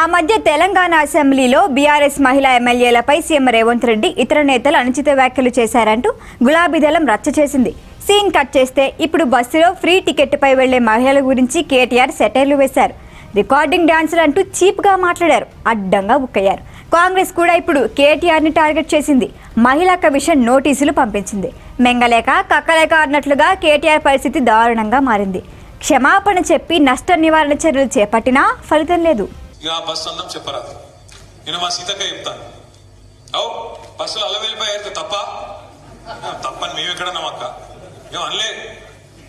ఆ మధ్య తెలంగాణ అసెంబ్లీలో బీఆర్ఎస్ మహిళా ఎమ్మెల్యేలపై సీఎం రేవంత్ రెడ్డి ఇతర నేతలు అనుచిత వ్యాఖ్యలు చేశారంటూ గులాబీ దళం రచ్చ చేసింది. సీన్ కట్ చేస్తే ఇప్పుడు బస్సులో ఫ్రీ టికెట్పై వెళ్ళే మహిళల గురించి కేటీఆర్ సెటైర్లు వేశారు. రికార్డింగ్ డాన్సులు అంటూ చీప్గా మాట్లాడారు. అడ్డంగా బుక్కయ్యారు కాంగ్రెస్ కూడా ఇప్పుడు కేటీఆర్ని టార్గెట్ చేసింది. మహిళా కమిషన్ నోటీసులు పంపించింది. మెంగలేక కక్కలేక అన్నట్లుగా కేటీఆర్ పరిస్థితి దారుణంగా మారింది. క్షమాపణ చెప్పి నష్ట నివారణ చర్యలు చేపట్టినా ఫలితం లేదు. ఇక ఆ బస్సు అందం చెప్పరాదు. నేను మా సీతక్క చెప్తాను అవు బస్సులు అల్ల వెళ్ళిపోయారు తప్ప? తప్పని మేము ఎక్కడన్నాం అక్క? మేము అనలే.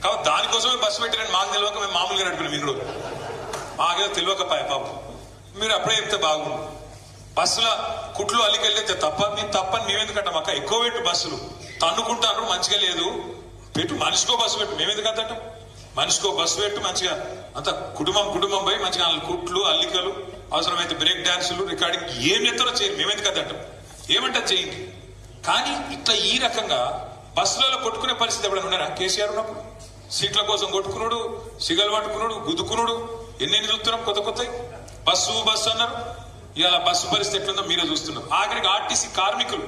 కాబట్టి దానికోసమే బస్సు పెట్టారని మాకు తెలియక మేము మామూలుగా నడుపుకున్నాం మీరు మాకేదో తెలియకపాయ పాపం. మీరు అప్పుడే చెప్తే బాగుండు. బస్సుల కుట్లు అల్లికెళ్తే తప్ప మీరు తప్పని మేమెందుకంటాం అక్క? ఎక్కువ పెట్టు బస్సులు. తన్నుకుంటారు మంచిగా లేదు. పెట్టు మనిషికో బస్సు పెట్టు. మేమెందుకు అంతటం మనిషికో బస్సు పెట్టు మంచిగా అంత కుటుంబం కుటుంబం పోయి మంచిగా కుట్లు అల్లికలు అవసరమైతే బ్రేక్ డాన్సులు రికార్డింగ్ ఏం చేస్తారో చేయండి మేమెందుకు అంతటం ఏమంటారు చేయండి? కానీ ఇట్లా ఈ రకంగా బస్సులలో కొట్టుకునే పరిస్థితి ఎప్పుడైనా ఉన్నారా? కేసీఆర్ ఉన్నప్పుడు? సీట్ల కోసం కొట్టుకున్నాడు సిగలు పట్టుకున్నాడు గుద్దుకున్నాడు. ఎన్నెన్ని చూస్తున్నాం? కొత్త కొత్త. బస్సు బస్సు అన్నారు. ఇవాళ బస్సు పరిస్థితి ఎట్లుందో మీరే చూస్తున్నారు. ఆఖరికి ఆర్టీసీ కార్మికులు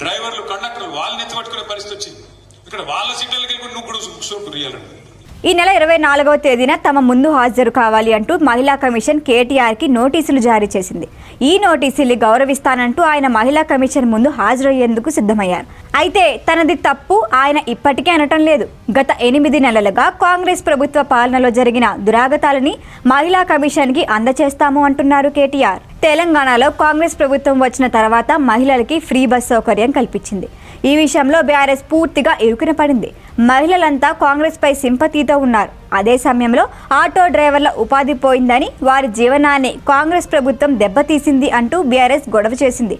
డ్రైవర్లు కండక్టర్లు వాళ్ళని ఎత్తి పట్టుకునే పరిస్థితి వచ్చింది. ఇక్కడ వాళ్ళ సీట్లకి నువ్వు కూడా సూపు రియాలండి ఈ నెల ఇరవై నాలుగవ తేదీన తమ ముందు హాజరు కావాలి అంటూ మహిళా కమిషన్ కేటీఆర్కి నోటీసులు జారీ చేసింది. ఈ నోటీసుల్ని గౌరవిస్తానంటూ ఆయన మహిళా కమిషన్ ముందు హాజరయ్యేందుకు సిద్ధమయ్యారు. అయితే తనది తప్పు ఆయన ఇప్పటికే అనటం లేదు. గత ఎనిమిది నెలలుగా కాంగ్రెస్ ప్రభుత్వ పాలనలో జరిగిన దురాగతాలని మహిళా కమిషన్కి అందచేస్తాము అంటున్నారు కేటీఆర్. తెలంగాణలో కాంగ్రెస్ ప్రభుత్వం వచ్చిన తర్వాత మహిళలకి ఫ్రీ బస్ సౌకర్యం కల్పించింది. ఈ విషయంలో బీఆర్ఎస్ పూర్తిగా ఇరుకున పడింది. మహిళలంతా కాంగ్రెస్పై సింపతితో ఉన్నారు. అదే సమయంలో ఆటో డ్రైవర్ల ఉపాధి పోయిందని వారి జీవనాన్ని కాంగ్రెస్ ప్రభుత్వం దెబ్బతీసింది అంటూ బీఆర్ఎస్ గొడవ చేసింది.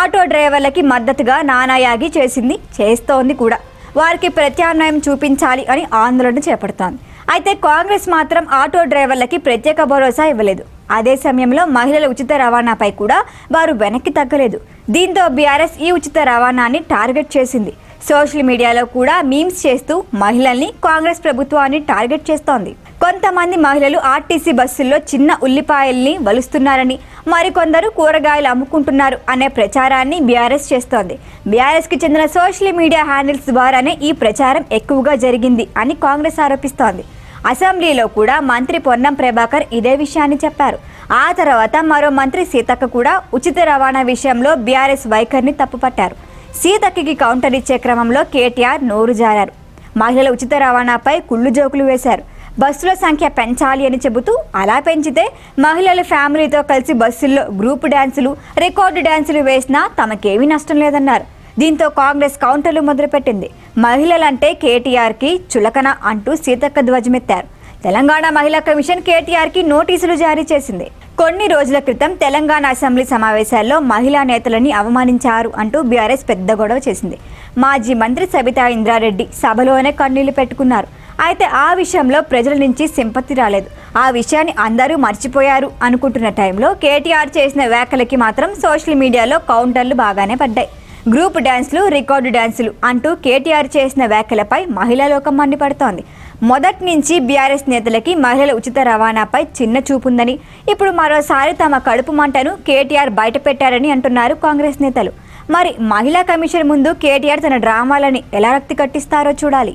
ఆటో డ్రైవర్లకి మద్దతుగా నానాయాగి చేసింది చేస్తోంది కూడా. వారికి ప్రత్యామ్నాయం చూపించాలి అని ఆందోళన చేపడుతోంది. అయితే కాంగ్రెస్ మాత్రం ఆటో డ్రైవర్లకి ప్రత్యేక భరోసా ఇవ్వలేదు. అదే సమయంలో మహిళల ఉచిత రవాణాపై కూడా వారు వెనక్కి తగ్గలేదు. దీంతో బీఆర్ఎస్ ఈ ఉచిత రవాణాన్ని టార్గెట్ చేసింది. సోషల్ మీడియాలో కూడా మీమ్స్ చేస్తూ మహిళల్ని కాంగ్రెస్ ప్రభుత్వాన్ని టార్గెట్ చేస్తోంది. కొంతమంది మహిళలు ఆర్టీసీ బస్సుల్లో చిన్న ఉల్లిపాయల్ని వలుస్తున్నారని మరికొందరు కూరగాయలు అమ్ముకుంటున్నారు అనే ప్రచారాన్ని బీఆర్ఎస్ చేస్తోంది. బీఆర్ఎస్కి చెందిన సోషల్ మీడియా హ్యాండిల్స్ ద్వారానే ఈ ప్రచారం ఎక్కువగా జరిగింది అని కాంగ్రెస్ ఆరోపిస్తోంది. అసెంబ్లీలో కూడా మంత్రి పొన్నం ప్రభాకర్ ఇదే విషయాన్ని చెప్పారు. ఆ తర్వాత మరో మంత్రి సీతక్క కూడా ఉచిత రవాణా విషయంలో బీఆర్ఎస్ వైఖరిని తప్పుపట్టారు. సీతక్కకి కౌంటర్ ఇచ్చే క్రమంలో కేటీఆర్ నోరు జారారు. మహిళల ఉచిత రవాణాపై కుళ్ళు జోకులు వేశారు. బస్సుల సంఖ్య పెంచాలి అని చెబుతూ అలా పెంచితే మహిళల ఫ్యామిలీతో కలిసి బస్సుల్లో గ్రూప్ డ్యాన్సులు రికార్డు డ్యాన్సులు వేసినా తమకేమీ నష్టం లేదన్నారు. దీంతో కాంగ్రెస్ కౌంటర్లు మొదలుపెట్టింది. మహిళలంటే కేటీఆర్కి చులకన అంటూ సీతక్క ధ్వజమెత్తారు. తెలంగాణ మహిళా కమిషన్ కేటీఆర్కి నోటీసులు జారీ చేసింది. కొన్ని రోజుల క్రితం తెలంగాణ అసెంబ్లీ సమావేశాల్లో మహిళా నేతలని అవమానించారు అంటూ బీఆర్ఎస్ పెద్ద గొడవ చేసింది. మాజీ మంత్రి సబితా ఇంద్రారెడ్డి సభలోనే కన్నీళ్ళు పెట్టుకున్నారు. అయితే ఆ విషయంలో ప్రజల నుంచి సింపతి రాలేదు. ఆ విషయాన్ని అందరూ మర్చిపోయారు అనుకుంటున్న టైంలో కేటీఆర్ చేసిన వ్యాఖ్యలకి మాత్రం సోషల్ మీడియాలో కౌంటర్లు బాగానే పడ్డాయి. గ్రూప్ డ్యాన్స్లు రికార్డు డ్యాన్సులు అంటూ కేటీఆర్ చేసిన వ్యాఖ్యలపై మహిళా లోకం మండిపడుతోంది. మొదటి నుంచి బీఆర్ఎస్ నేతలకి మహిళల ఉచిత రవాణాపై చిన్న చూపుందని ఇప్పుడు మరోసారి తమ కడుపు మంటను కేటీఆర్ బయటపెట్టారని అంటున్నారు కాంగ్రెస్ నేతలు. మరి మహిళా కమిషన్ ముందు కేటీఆర్ తన డ్రామాలని ఎలా రక్తి కట్టిస్తారో చూడాలి.